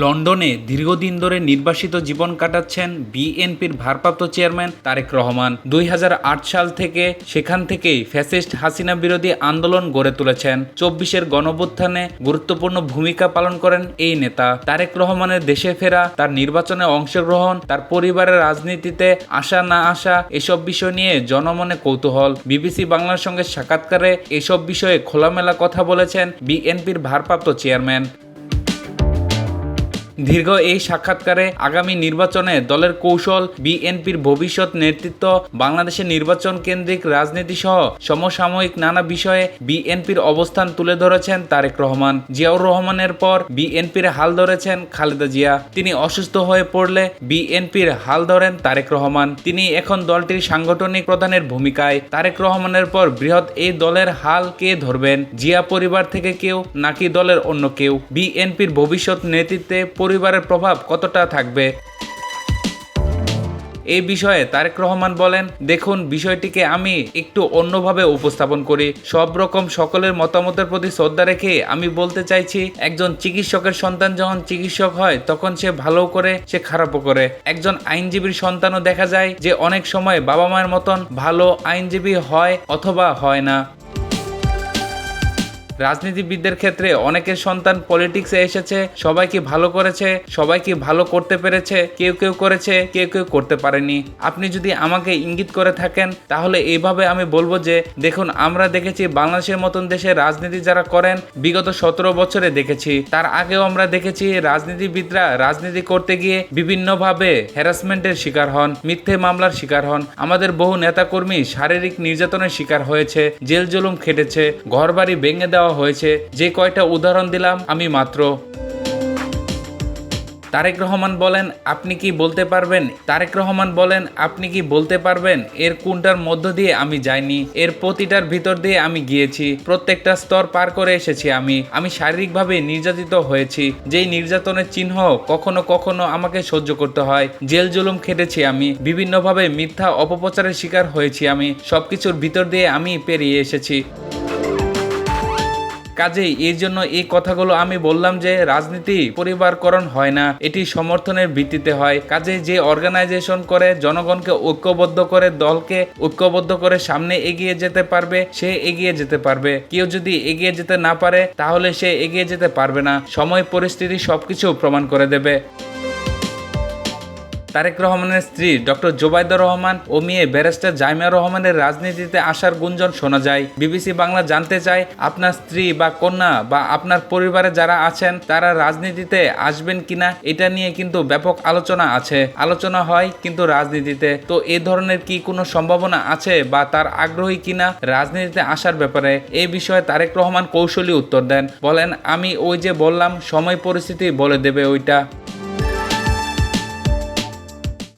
লন্ডনে দীর্ঘদিন ধরে নির্বাসিত জীবন কাটাচ্ছেন বিএনপির ভারপ্রাপ্ত চেয়ারম্যান তারেক রহমান। দুই হাজার আট সাল থেকে সেখান থেকেই ফ্যাসিস্ট হাসিনা বিরোধী আন্দোলন গড়ে তুলেছেন। চব্বিশের গণভ্যুত্থানে গুরুত্বপূর্ণ ভূমিকা পালন করেন এই নেতা। তারেক রহমানের দেশে ফেরা, তার নির্বাচনে অংশগ্রহণ, তার পরিবারের রাজনীতিতে আসা না আসা এসব বিষয় নিয়ে জনমনে কৌতূহল। বিবিসি বাংলার সঙ্গে সাক্ষাৎকারে এসব বিষয়ে খোলামেলা কথা বলেছেন বিএনপির ভারপ্রাপ্ত চেয়ারম্যান। দীর্ঘ এই সাক্ষাৎকারে আগামী নির্বাচনে দলের কৌশল, বিএনপির ভবিষ্যৎ নেতৃত্ব, বাংলাদেশের নির্বাচন কেন্দ্রিক রাজনীতি সহ সমসাময়িক নানা বিষয়ে বিএনপির অবস্থান তুলে ধরেছেন তারেক রহমান। জিয়াউর রহমানের পর বিএনপির হাল ধরেছেন খালেদা জিয়া। তিনি অসুস্থ হয়ে পড়লে বিএনপির হাল ধরেন তারেক রহমান। তিনি এখন দলটির সাংগঠনিক প্রধানের ভূমিকায়। তারেক রহমানের পর বৃহৎ এই দলের হাল কে ধরবেন? জিয়া পরিবার থেকে কেউ নাকি দলের অন্য কেউ? বিএনপির ভবিষ্যৎ নেতৃত্বে পরিবারের প্রভাব কতটা থাকবে? এই বিষয়ে তারেক রহমান বলেন, দেখুন, বিষয়টিকে আমি একটু অন্যভাবে উপস্থাপন করি। সব রকম সকলের মতামতের প্রতি শ্রদ্ধা রেখে আমি বলতে চাইছি, একজন চিকিৎসকের সন্তান যখন চিকিৎসক হয়, তখন সে ভালো করে, সে খারাপও করে। একজন আইনজীবীর সন্তানও দেখা যায় যে অনেক সময় বাবা মায়ের মতন ভালো আইনজীবী হয় অথবা হয় না। রাজনীতিবিদদের ক্ষেত্রে অনেকের সন্তান পলিটিক্সে এসেছে সবাই কি ভালো করেছে সবাই কি ভালো করতে পেরেছে, কেউ কেউ করেছে, কেউ কেউ করতে পারেনি। আপনি যদি আমাকে ইঙ্গিত করে থাকেন, তাহলে এইভাবে আমি বলব যে, দেখুন, আমরা দেখেছি বাংলাদেশের মতন দেশে রাজনীতি যারা করেন, বিগত সতেরো বছরে দেখেছি। তার আগেও আমরা দেখেছি রাজনীতিবিদরা রাজনীতি করতে গিয়ে বিভিন্নভাবে হ্যারাসমেন্টের শিকার হন, মিথ্যে মামলার শিকার হন। আমাদের বহু নেতাকর্মী শারীরিক নির্যাতনের শিকার হয়েছে, জেল জুলুম খেটেছে, ঘরবাড়ি ভেঙে দেওয়া হয়েছে। যে কয়টা উদাহরণ দিলাম, আমি মাত্র। তারেক রহমান বলেন, আপনি কি বলতে পারবেন? তারেক রহমান বলেন, আপনি কি বলতে পারবেন? এর কোনটার মধ্য দিয়ে আমি যাইনি? এর প্রতিটার ভিতর দিয়ে আমি গিয়েছি। প্রত্যেকটা স্তর পার করে এসেছি আমি। আমি শারীরিকভাবে নির্যাতিত হয়েছি। যেই নির্যাতনের চিহ্ন কখনো কখনো আমাকে সহ্য করতে হয়। জেল জুলুম খেটেছি আমি। বিভিন্নভাবে মিথ্যা অপপ্রচারের শিকার হয়েছি আমি। সবকিছুর ভিতর দিয়ে আমি পেরিয়ে এসেছি। কাজেই এই জন্য এই কথাগুলো আমি বললাম যে রাজনীতি পরিবারকরণ হয় না, এটি সমর্থনের ভিত্তিতে হয়। কাজে যে অর্গানাইজেশন করে, জনগণকে ঐক্যবদ্ধ করে, দলকে ঐক্যবদ্ধ করে সামনে এগিয়ে যেতে পারবে, সে এগিয়ে যেতে পারবে। কেউ যদি এগিয়ে যেতে না পারে, তাহলে সে এগিয়ে যেতে পারবে না। সময়, পরিস্থিতি সবকিছু প্রমাণ করে দেবে। তারেক রহমানের স্ত্রী ডক্টর জোবাইদা রহমান ও মেয়ে ব্যারিস্টার জাইমা রহমানের রাজনীতিতে আসার গুঞ্জন শোনা যায়। বিবিসি বাংলা জানতে চায়, আপনার স্ত্রী বা কন্যা বা আপনার পরিবারে যারা আছেন, তারা রাজনীতিতে আসবেন কিনা, এটা নিয়ে কিন্তু ব্যাপক আলোচনা আছে। আলোচনা হয় কিন্তু রাজনীতিতে। তো এ ধরনের কি কোনো সম্ভাবনা আছে বা তার আগ্রহী কিনা রাজনীতিতে আসার ব্যাপারে? এই বিষয়ে তারেক রহমান কৌশলী উত্তর দেন। বলেন, আমি ওই যে বললাম, সময় পরিস্থিতি বলে দেবে ওইটা।